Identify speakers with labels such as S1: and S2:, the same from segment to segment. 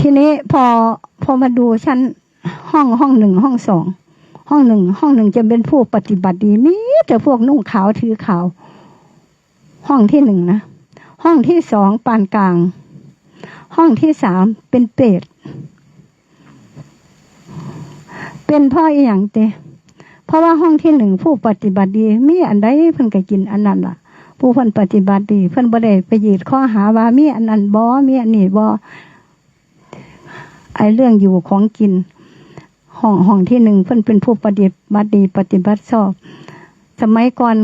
S1: ทีนี้พอพอมาดูชั้นห้องห้องหนึ่งห้องสองห้องหนึ่งห้องหนึ่งจะเป็นผู้ปฏิบัติดีมีแต่พวกนุ่งขาวถือขาว ห้องที่หนึ่งนะห้องที่สองปานกลาง ห้องที่สามเป็นเปรตเป็นพ่ออีหยังเตเพราะว่าห้องที่หนึ่งผู้ปฏิบัติดีมีอันใดเพิ่นก็กินอันนั้นล่ะ ผู้เพิ่นปฏิบัติดี เพิ่นบ่ได้ไปยืดข้อหาว่ามีอันนั้นบ่มีอันนี้บ่ ไอเรื่องอยู่ของกิน ห้องห้องที่หนึ่งเพิ่นเป็นผู้ปฏิบัติดีปฏิบัติชอบ สมัยก่อน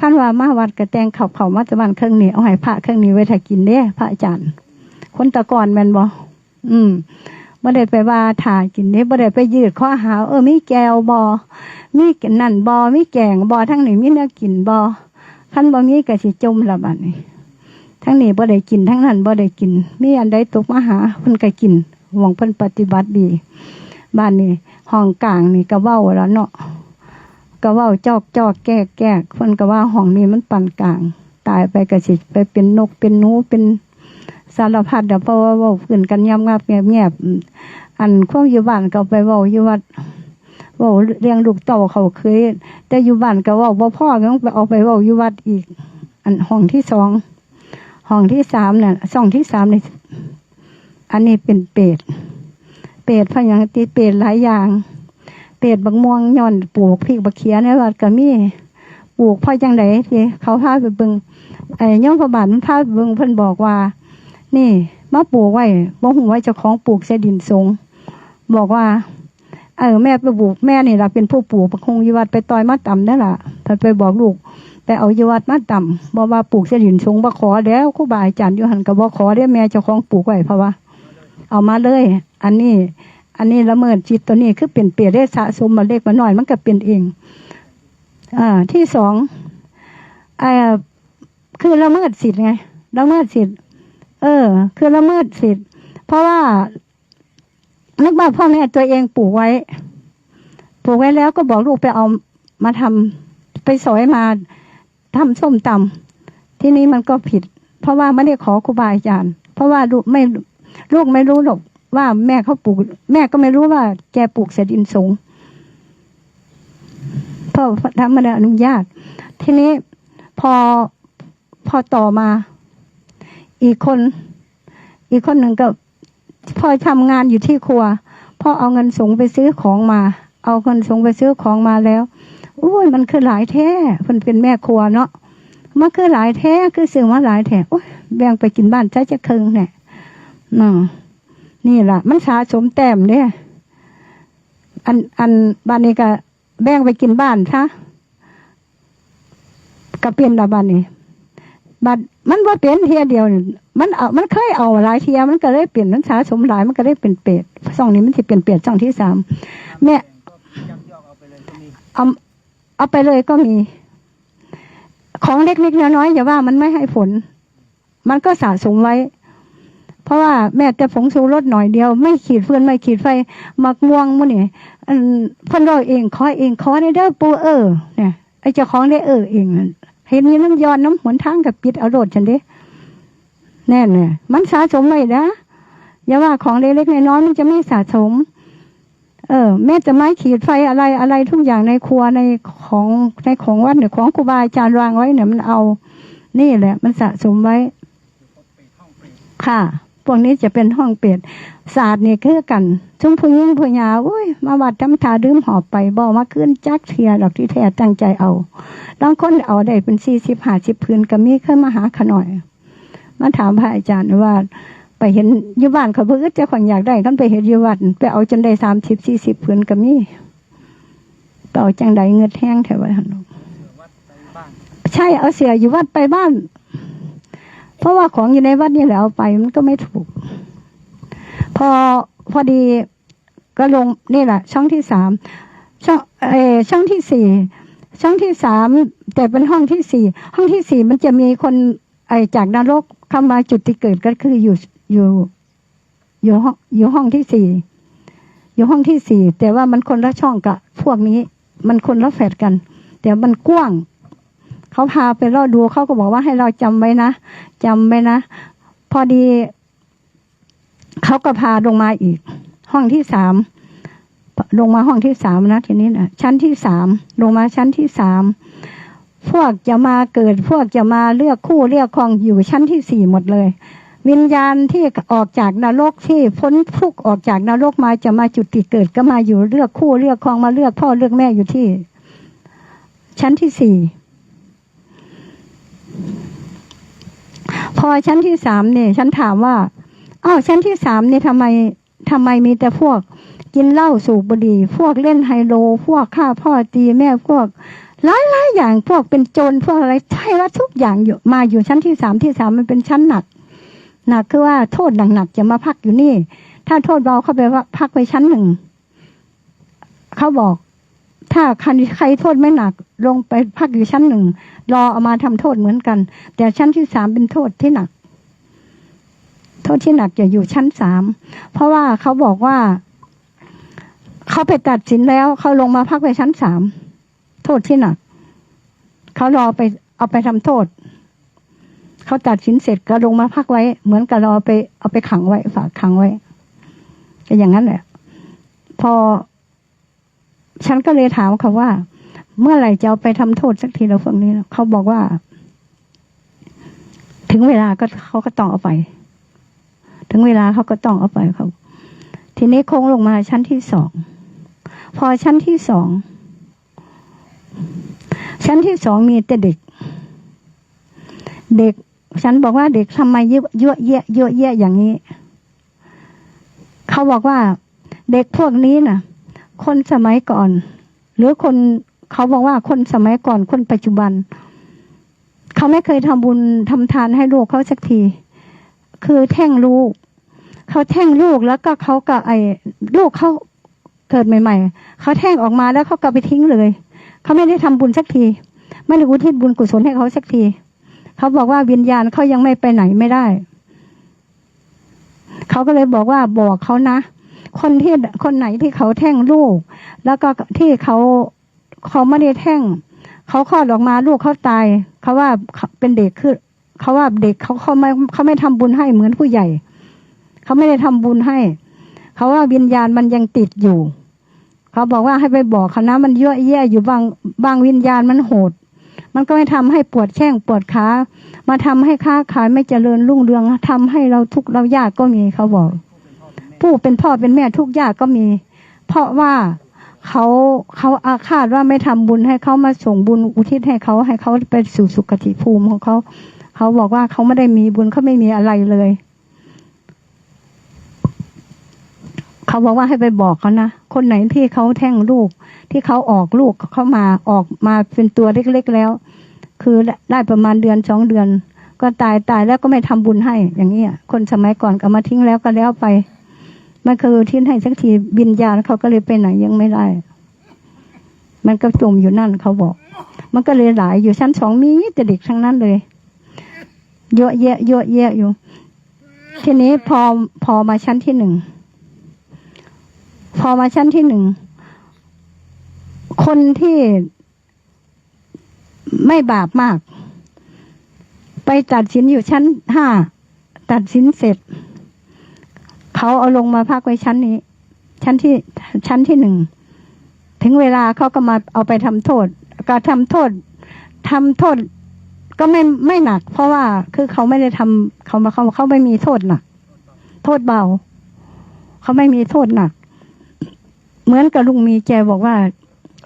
S1: ขั้นว่ามาวัดกระแตงเขาเขามาจะบ้านเครื่องนี้เอาให้พระเครื่องนี้ไว้ถ้ากินเด้พระอาจารย์ คนตะกอนแมนบ่อืมบ่ได้ไปว่าถ่ากินเด้บ่ได้ไปยืดข้อหา เออมีแกวบ่มีนั่นบ่มีแกงบ่ทั้งนี้มีเนื้อกินบ่คันบ่มีก็สิจมละบัดนี้ทั้งนี้บ่ได้กินทั้งนั้นบ่ได้กิน มีอันใดตกมาหาเพิ่นก็กิน หวังเพิ่นปฏิบัติดีบ้านนี้ห้องกลางนี่ก็เว้าแล้วเนาะก็เว้าจอกจอกแก้แก้เพิ่นก็ว่าห้องนี้มันปานกลาง ตายไปก็สิไปเป็นนกเป็นหนูเป็นสารพัดเดี๋ยวเพราะว่าเว้าขึ้นกันยำงับแงบแงบอันความอยู่บ้านก็ไปเว้าอยู่วัดเว้าเลี้ยงลูกเต่าเขาเคยแต่อยู่บ้านก็เว้าบ่พ่อต้องไปเอาไปเว้าอยู่วัดอีก อันห้องที่สองห้องที่สามเนี่ยห้องที่สามนี่ อันนี้เป็นเปรตเป็ดพยังตีเป็ดหลายอย่าง เป็ดบักม่วงย่อนปลูกพริกบักเขียในวัดก็มีปลูกพ่อจังไดที่เขาพาไปเบิงไอ้ย่อมพระบาทมันพาไปเบิงเพิ่นบอกว่า นี่มาปลูกไว้บ่หูว่าเจ้าของปลูกใส่ดินสงบอกว่า เออแม่ไปปลูกแม่นี่ล่ะเป็นผู้ปลูกประคงอยวัดไปต่อยมาต่ำนั่นล่ะเพิ่นไปบอกลูกไปเอาอยวัดมาต่ำบอกว่าปลูกใส่ดินสงบ่ขอแล้วครูบาอาจารย์อยู่หันก็บ่ขอได้แม่เจ้าของปลูกไว้เพราะว่า เอามาเลย อันนี้ อันนี้ละเมิดจิตตัวนี้คือเปลี่ยนเปลี่ยนได้สะสมมาเล็กมาหน่อย มันก็เปลี่ยนเอง อ่า ที่สองอ่าคือละเมิดสิทธิ์ไงละเมิดสิทธิ์เออ คือละเมิดสิทธิ์เพราะว่านึกว่าพ่อแม่ตัวเองปลูกไว้ปลูกไว้แล้วก็บอกลูกไปเอามาทำไปสอยมาทำส้มตำที่นี้มันก็ผิด เพราะว่าไม่ได้ขอครูบาอาจารย์ เพราะว่าลูกไม่ ลูกไม่รู้หรอกว่าแม่เขาปลูก แม่ก็ไม่รู้ว่าแกปลูกเสดินสงพ่อทำม่ได้อนุญาต ทีนี้พอพอต่อมา อีกคน อีกคนหนึ่งก็พอทำงานอยู่ที่ครัวพ่อเอาเงินสงไปซื้อของมา เอาเงินสงไปซื้อของมาแล้วอุ้ยมันคือหลายแท้เพิ่นเป็นแม่ครัวเนาะมันคือหลายแท้คือซื้อมาหลายแท้โอ้ยแบ่งไปกินบ้านใช้จะเคืองเนี่ย น่ะนี่ล่ะ มันสะสมแต้มเนี่ยอันอันบ้านนี้ก็แบ่งไปกินบ้านซะก็เปลี่ยนละบ้านนี้บัดมันว่าเปลี่ยนเทียเดียวมันเอามันเคยเอาหลายเทียมันก็เลยเปลี่ยนมันสะสมหลายมันก็เลยเป็นเป็ดช่องนี้มันจะเปลี่ยนเป็ดช่องที่สามแม่
S2: ยักยอกเอาไปเลยก็มี
S1: เอาเอาไปเลยก็มี ของเล็กๆน้อยๆอย่าว่ามันไม่ให้ผล มันก็สะสมไว้ เพราะว่าแม่แต่ผงชูรสหน่อยเดียว ไม่ขีดเฟือนไม่ขีดไฟมักม่วงมื้นี่อันเพิ่นเราเองขอเองขอในเด้อปูเออเนี่ยไอ้เจ้าของได้เออเองเห็นมีน้ำยอนน้ำหนทางกับปิดเอาโรดฉันเด้แน่เนี่ยมันสะสมไว้นะอย่าว่าของเล็กๆน้อยๆมันจะไม่สะสม เออ แม่จะไม้ขีดไฟอะไรอะไรทุกอย่างในครัวในของในของวัดเนี่ยของครูบาอาจารย์วางไว้เนี่ยมันเอา นี่แหละ มันสะสมไว้ ค่ะ พวกนี้จะเป็นห้องเปรตศาสตร์นี่คือกันชุ่มพูยิ่งพูยาโอ้ยมาวัดทำทาดื่มหอบไปบ่มาขึ้นจักเทียดอกที่แท้ตั้งใจเอาบางคนเอาได้เป็นสี่สิบห้าสิบพื้นก็มีเคยมาหาขน่อย มาถามพระอาจารย์ว่าไปเห็นยุบานเขาเพื่อจะขวัญอยากได้กันไปเห็นยุวัดไปเอาจนได้สามสิบสี่สิบพื้นก็มีไปเอาจังใดเงินแห้งแถวนั้น
S2: วัดไปบ้าน
S1: ใช่เอาเสียอยู่วัดไปบ้าน เพราะว่าของอยู่ในวัดนี่แหละเอาไปมันก็ไม่ถูก พอพอดีก็ลงนี่แหละ ช่องที่สามช่องเออช่องที่สี่ช่องที่สามแต่เป็นห้องที่สี่ห้องที่สี่มันจะมีคนไอจากนรกเข้ามาจุดที่เกิดก็คืออยู่อยู่อยู่ห้องอยู่ห้องที่สี่อยู่ห้องที่สี่แต่ว่ามันคนละช่องกับพวกนี้ มันคนละแฝดกัน แต่มันกว้าง เขาพาไปรอดูเขาก็บอกว่าให้เราจำไว้นะจำไว้นะ พอดีเขาก็พาลงมาอีก ห้องที่สามลงมาห้องที่สามนะทีนี้นะชั้นที่สามลงมาชั้นที่สามพวกจะมาเกิด พวกจะมาเลือกคู่เลือกครองอยู่ชั้นที่สี่หมดเลย วิญญาณที่ออกจากนรกที่พ้นทุกข์ออกจากนรกมาจะมาจุดติเกิดก็มาอยู่เลือกคู่เลือกครองมาเลือกพ่อเลือกแม่อยู่ที่ ชั้นที่สี่ พอชั้นที่สามเนี่ย ฉันถามว่าอ้าวชั้นที่สามเนี่ยทำไมทำไมมีแต่พวก กินเหล้าสูบบุหรี่ พวกเล่นไฮโล พวกฆ่าพ่อตีแม่พวกหลายหลายอย่างพวกเป็นโจรพวกอะไรใช่ว่าทุกอย่างอยู่มาอยู่ชั้นที่สามที่สามมันเป็นชั้นหนักหนักคือว่าโทษหนักๆจะมาพักอยู่นี่ ถ้าโทษเบาเข้าไปว่าพักไปชั้นหนึ่งเขาบอก ถ้าใครโทษไม่หนักลงไปพักอยู่ชั้นหนึ่งรอเอามาทำโทษเหมือนกัน แต่ชั้นที่สามเป็นโทษที่หนัก โทษที่หนักจะอยู่ชั้นสามเพราะว่าเขาบอกว่าเขาไปตัดสินแล้วเขาลงมาพักไปชั้นสามโทษที่หนักเขารอไปเอาไปทำโทษเขาตัดสินเสร็จก็ลงมาพักไว้ เหมือนกับรอไปเอาไปขังไว้ ฝากขังไว้ก็อย่างนั้นแหละพอ ฉันก็เลยถามเขาว่า เมื่อไหร่จะเอาไปทำโทษสักทีเราพวกนี้เขาบอกว่า ถึงเวลาก็เขาก็ต้องเอาไป ถึงเวลาเขาก็ต้องเอาไปเขาทีนี้โค้งลงมาชั้นที่สองพอชั้นที่สองชั้นที่สองมีแต่เด็ก เด็ก ฉันบอกว่าเด็กทำไมเยอะเยอะแยะเยอะแยะอย่างนี้ เขาบอกว่า เด็กพวกนี้น่ะ คนสมัยก่อน หรือคนเขาบอกว่าคนสมัยก่อนคนปัจจุบัน เขาไม่เคยทำบุญทำทานให้ลูกเขาสักที คือแท่งลูก เขาแท่งลูกแล้วก็เขาก็ไอ้ลูกเขาเกิดใหม่ ๆ เขาแท่งออกมาแล้วเขาก็ไปทิ้งเลย เขาไม่ได้ทำบุญสักที ไม่ได้อุทิศบุญกุศลให้เขาสักที เขาบอกว่าวิญญาณเขายังไม่ไปไหนไม่ได้ เขาก็เลยบอกว่าบอกเขานะ คนที่คนไหนที่เขาแท่งลูก แล้วก็ที่เขาเขาไม่ได้แท่ง เขาคลอดออกมาลูกเขาตาย เขาว่าเป็นเด็กคือเขาว่าเด็กเขาเขาไม่เขาไม่ทำบุญให้เหมือนผู้ใหญ่ เขาไม่ได้ทำบุญให้ เขาว่าวิญญาณมันยังติดอยู่ เขาบอกว่าให้ไปบอกเขานะมันเยอะแยะอยู่บางบางวิญญาณมันโหด มันก็ไม่ทำให้ปวดแข้งปวดขามาทำให้ค้าขายไม่เจริญรุ่งเรืองทำให้เราทุกข์เรายากก็มีเขาบอก ผู้เป็นพ่อเป็นแม่ทุกยากก็มี เพราะว่าเขาเขาอาฆาตว่าไม่ทำบุญให้เขามาส่งบุญอุทิศให้เขาให้เขาไปสู่สุคติภูมิของเขาเขาบอกว่าเขาไม่ได้มีบุญเขาไม่มีอะไรเลยเขาบอกว่าให้ไปบอกเขานะคนไหนที่เขาแท่งลูก ที่เขาออกลูกเขามาออกมาเป็นตัวเล็กๆแล้ว คือได้ประมาณเดือนสองเดือน ก็ตายตายแล้วก็ไม่ทำบุญให้อย่างนี้ยคนสมัยก่อนก็มาทิ้งแล้วก็แล้วไป มันคือทิ้งให้สักทีวิญญาณเขาก็เลยไปไหนยังไม่ได้ มันก็จมอยู่นั่นเขาบอก มันก็เลยหลายอยู่ชั้นสองมีแต่เด็กทั้งนั้นเลย เยอะแยะเยอะแยะอยู่ ทีนี้พอพอมาชั้นที่หนึ่งพอมาชั้นที่หนึ่งคนที่ไม่บาปมาก ไปตัดสินอยู่ชั้นห้าตัดสินเสร็จ เขาเอาลงมาพักไว้ชั้นนี้ ชั้นที่ชั้นที่หนึ่งถึงเวลาเขาก็มาเอาไปทำโทษ ก็ทำโทษทำโทษ ก็ไม่ไม่หนัก เพราะว่าคือเขาไม่ได้ทำเขามาเขาเขาไม่มีโทษหนักโทษเบา เขาไม่มีโทษหนัก เหมือนกับลุงมีแกบอกว่า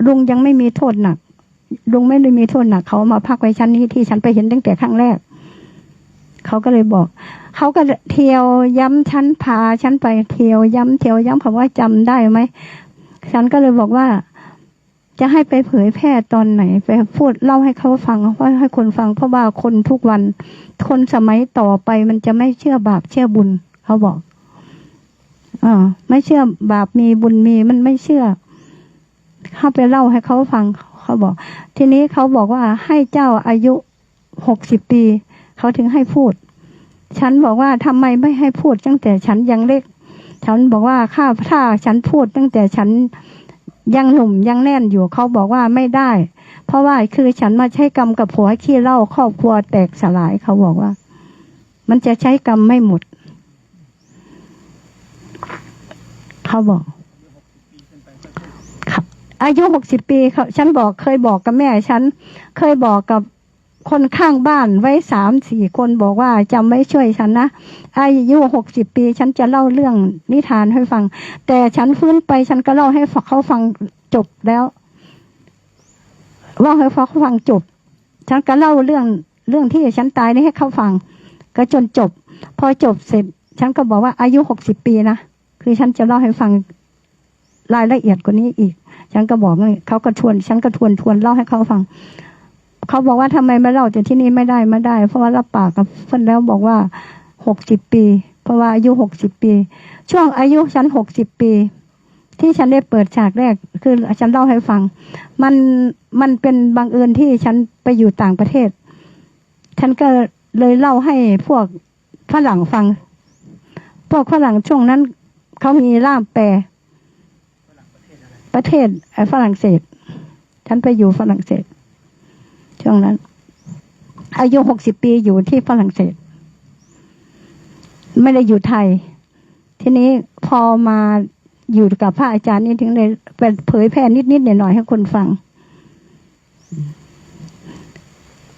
S1: ลุงยังไม่มีโทษหนักลุงไม่ได้มีโทษหนักเขามาพักไว้ชั้นนี้ที่ฉันไปเห็นตั้งแต่ครั้งแรก เขาก็เลยบอก เขาก็เที่ยวย้ำชั้นพาชั้นไปเที่ยวย้ำเที่ยวย้ำคำว่าจำได้ไหมฉันก็เลยบอกว่า จะให้ไปเผยแพร่ตอนไหน ไปพูดเล่าให้เขาฟังว่าให้คนฟังเพราะว่าคนทุกวัน คนสมัยต่อไปมันจะไม่เชื่อบาปเชื่อบุญ เขาบอกอ่าไม่เชื่อบาปมีบุญมีมันไม่เชื่อ เข้าไปเล่าให้เขาฟัง เขาบอก ทีนี้เขาบอกว่าให้เจ้าอายุหกสิบปี เขาถึงให้พูด ฉันบอกว่าทำไมไม่ให้พูดตั้งแต่ฉันยังเล็ก ฉันบอกว่าข้าถ้าฉันพูดตั้งแต่ฉันยังหนุ่มยังแน่นอยู่เขาบอกว่าไม่ได้ เพราะว่าคือฉันมาใช้กรรมกับผัวขี้เล้าครอบครัวแตกสลายเขาบอกว่า มันจะใช้กรรมไม่หมด เขาบอก
S2: ค
S1: รับอายุหกสิบปีเขาฉันบอกเคยบอกกับแม่ ฉันเคยบอกกับ คนข้างบ้านไว้สามสี่คนบอกว่าจำไม่ช่วยฉันนะอายุหกสิบปี ฉันจะเล่าเรื่องนิทานให้ฟัง แต่ฉันฟื้นไปฉันก็เล่าให้เขาฟังจบแล้วเว่าให้เขาฟังจบ ฉันก็เล่าเรื่องเรื่องที่ฉันตายนี่ให้เขาฟัง ก็จนจบ พอจบเสร็จ ฉันก็บอกว่าอายุหกสิบปีนะคือฉันจะเล่าให้ฟังรายละเอียดกว่านี้อีก ฉันก็บอกเขาก็ทวน ฉันก็ทวนทวนเล่าให้เขาฟัง เขาบอกว่าทำไมม่เล่าแต่ที่นี่ไม่ได้ไม่ได้ เพราะว่ารับปากกับเพื่อนแล้วบอกว่าหกสิบปี เพราะว่าอายุหกสิบปี ช่วงอายุฉันหกสิบปี ที่ฉันได้เปิดฉากแรก คือฉันเล่าให้ฟัง มันมันเป็นบังเอิญที่ฉันไปอยู่ต่างประเทศ ฉันก็เลยเล่าให้พวกฝรั่งฟัง พวกฝรั่งช่วงนั้นเขามีล่ามแปลประเทศฝรั่งเศส ฉันไปอยู่ฝรั่งเศส ช่วงนั้น อายุหกสิบปีอยู่ที่ฝรั่งเศส ไม่ได้อยู่ไทย ทีนี้พอมาอยู่กับพระอาจารย์นี่ถึงเลยเป็นเผยแพร่นิดๆหน่อยๆให้คนฟัง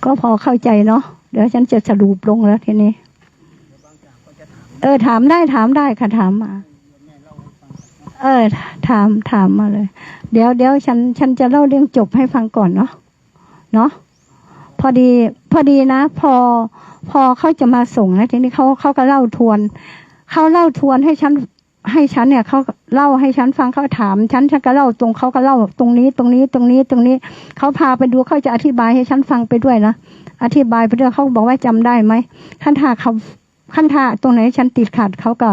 S1: ก็พอเข้าใจเนาะเดี๋ยวฉันจะสรุปลงแล้วทีนี้ เออ ถามได้ถามได้ค่ะถามมา
S2: เอ
S1: อ ถามถามมาเลย เดี๋ยวเดี๋ยวฉัน ฉันจะเล่าเรื่องจบให้ฟังก่อนเนาะเนาะ พอดี พอดีนะ พอ พอเขาจะมาส่งนะทีนี้เขาเขาก็เล่าทวนเขาเล่าทวนให้ฉันให้ฉันเนี่ยเขาเล่าให้ฉันฟังเขาถาม ฉันฉันก็เล่าตรงเขาก็เล่าตรงนี้ ตรงนี้ตรงนี้ตรงนี้เขาพาไปดูเขาจะอธิบายให้ฉันฟังไปด้วยนะอธิบายไปด้วยเขาบอกว่าจำได้ไหมขั้นท่าเขาขั้นท่าตรงไหนฉันติดขัดเขาก็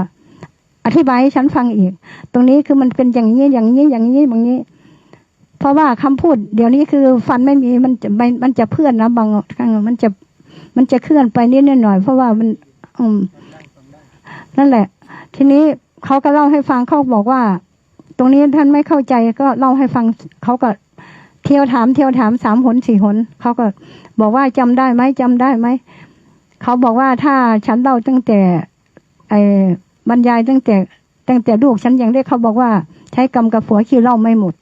S1: อธิบายให้ฉันฟังอีก ตรงนี้คือมันเป็นอย่างนี้อย่างนี้อย่างนี้อย่างนี้ เพราะว่าคำพูดเดี๋ยวนี้คือฟันไม่มีมันจะมันจะเพื่อนนะบางครั้งมันจะมันจะเคลื่อนไปนิดหน่อย เพราะว่ามันอืมนั่นแหละ ทีนี้เขาก็เล่าให้ฟังเขาบอกว่า ตรงนี้ท่านไม่เข้าใจก็เล่าให้ฟังเขาก็เที่ยวถามเที่ยวถามสามหนสี่หนเขาก็บอกว่าจำได้ไหมจำได้ไหมเขาบอกว่าถ้าฉันเล่าตั้งแต่ไอ้บรรยายตั้งแต่ตั้งแต่ลูกฉันยังเล็กเขาบอกว่า ใช้กรรมกับผัวขี้เล่าไม่หมด